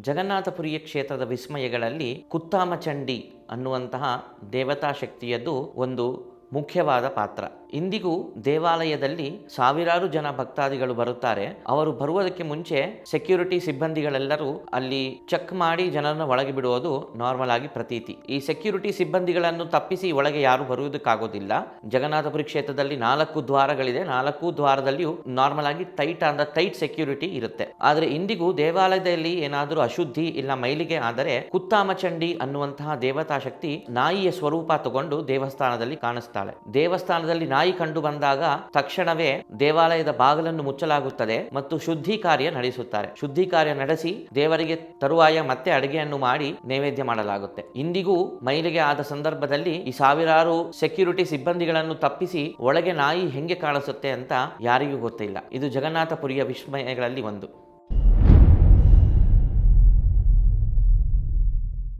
ಜಗನ್ನಾಥಪುರಿಯ ಕ್ಷೇತ್ರದ ವಿಸ್ಮಯಗಳಲ್ಲಿ ಕುತ್ತಾಮಚಂಡಿ ಅನ್ನುವಂತಹ ದೇವತಾ ಶಕ್ತಿಯದ್ದು ಒಂದು ಮುಖ್ಯವಾದ ಪಾತ್ರ. ಇಂದಿಗೂ ದೇವಾಲಯದಲ್ಲಿ ಸಾವಿರಾರು ಜನ ಭಕ್ತಾದಿಗಳು ಬರುತ್ತಾರೆ. ಅವರು ಬರುವುದಕ್ಕೆ ಮುಂಚೆ ಸೆಕ್ಯೂರಿಟಿ ಸಿಬ್ಬಂದಿಗಳೆಲ್ಲರೂ ಅಲ್ಲಿ ಚೆಕ್ ಮಾಡಿ ಜನರನ್ನು ಒಳಗೆ ಬಿಡುವುದು ನಾರ್ಮಲ್ ಆಗಿ ಪ್ರತೀತಿ. ಈ ಸೆಕ್ಯೂರಿಟಿ ಸಿಬ್ಬಂದಿಗಳನ್ನು ತಪ್ಪಿಸಿ ಒಳಗೆ ಯಾರು ಬರುವುದಕ್ಕಾಗೋದಿಲ್ಲ. ಜಗನ್ನಾಥಪುರಿ ಕ್ಷೇತ್ರದಲ್ಲಿ ನಾಲ್ಕು ದ್ವಾರಗಳಿದೆ. ನಾಲ್ಕು ದ್ವಾರದಲ್ಲಿಯೂ ನಾರ್ಮಲ್ ಆಗಿ ಟೈಟ್ ಆದ ಟೈಟ್ ಸೆಕ್ಯೂರಿಟಿ ಇರುತ್ತೆ. ಆದರೆ ಇಂದಿಗೂ ದೇವಾಲಯದಲ್ಲಿ ಏನಾದರೂ ಅಶುದ್ಧಿ ಇಲ್ಲ ಮೈಲಿಗೆ ಆದರೆ ಕುತ್ತಾಮಚಂಡಿ ಅನ್ನುವಂತಹ ದೇವತಾ ಶಕ್ತಿ ನಾಯಿಯ ಸ್ವರೂಪ ತಗೊಂಡು ದೇವಸ್ಥಾನದಲ್ಲಿ ಕಾಣಿಸ್ತಾಳೆ ದೇವಸ್ಥಾನದಲ್ಲಿ ನಾಯಿ ಕಂಡು ಬಂದಾಗ ತಕ್ಷಣವೇ ದೇವಾಲಯದ ಬಾಗಿಲನ್ನು ಮುಚ್ಚಲಾಗುತ್ತದೆ ಮತ್ತು ಶುದ್ಧಿ ಕಾರ್ಯ ನಡೆಸುತ್ತಾರೆ. ಶುದ್ಧಿ ಕಾರ್ಯ ನಡೆಸಿ ದೇವರಿಗೆ ತರುವಾಯ ಮತ್ತೆ ಅಡುಗೆಯನ್ನು ಮಾಡಿ ನೈವೇದ್ಯ ಮಾಡಲಾಗುತ್ತೆ. ಇಂದಿಗೂ ಮೈಲಿಗೆ ಆದ ಸಂದರ್ಭದಲ್ಲಿ ಈ ಸಾವಿರಾರು ಸೆಕ್ಯೂರಿಟಿ ಸಿಬ್ಬಂದಿಗಳನ್ನು ತಪ್ಪಿಸಿ ಒಳಗೆ ನಾಯಿ ಹೆಂಗೆ ಕಾಣಿಸುತ್ತೆ ಅಂತ ಯಾರಿಗೂ ಗೊತ್ತಿಲ್ಲ. ಇದು ಜಗನ್ನಾಥಪುರಿಯ ವಿಸ್ಮಯಗಳಲ್ಲಿ ಒಂದು.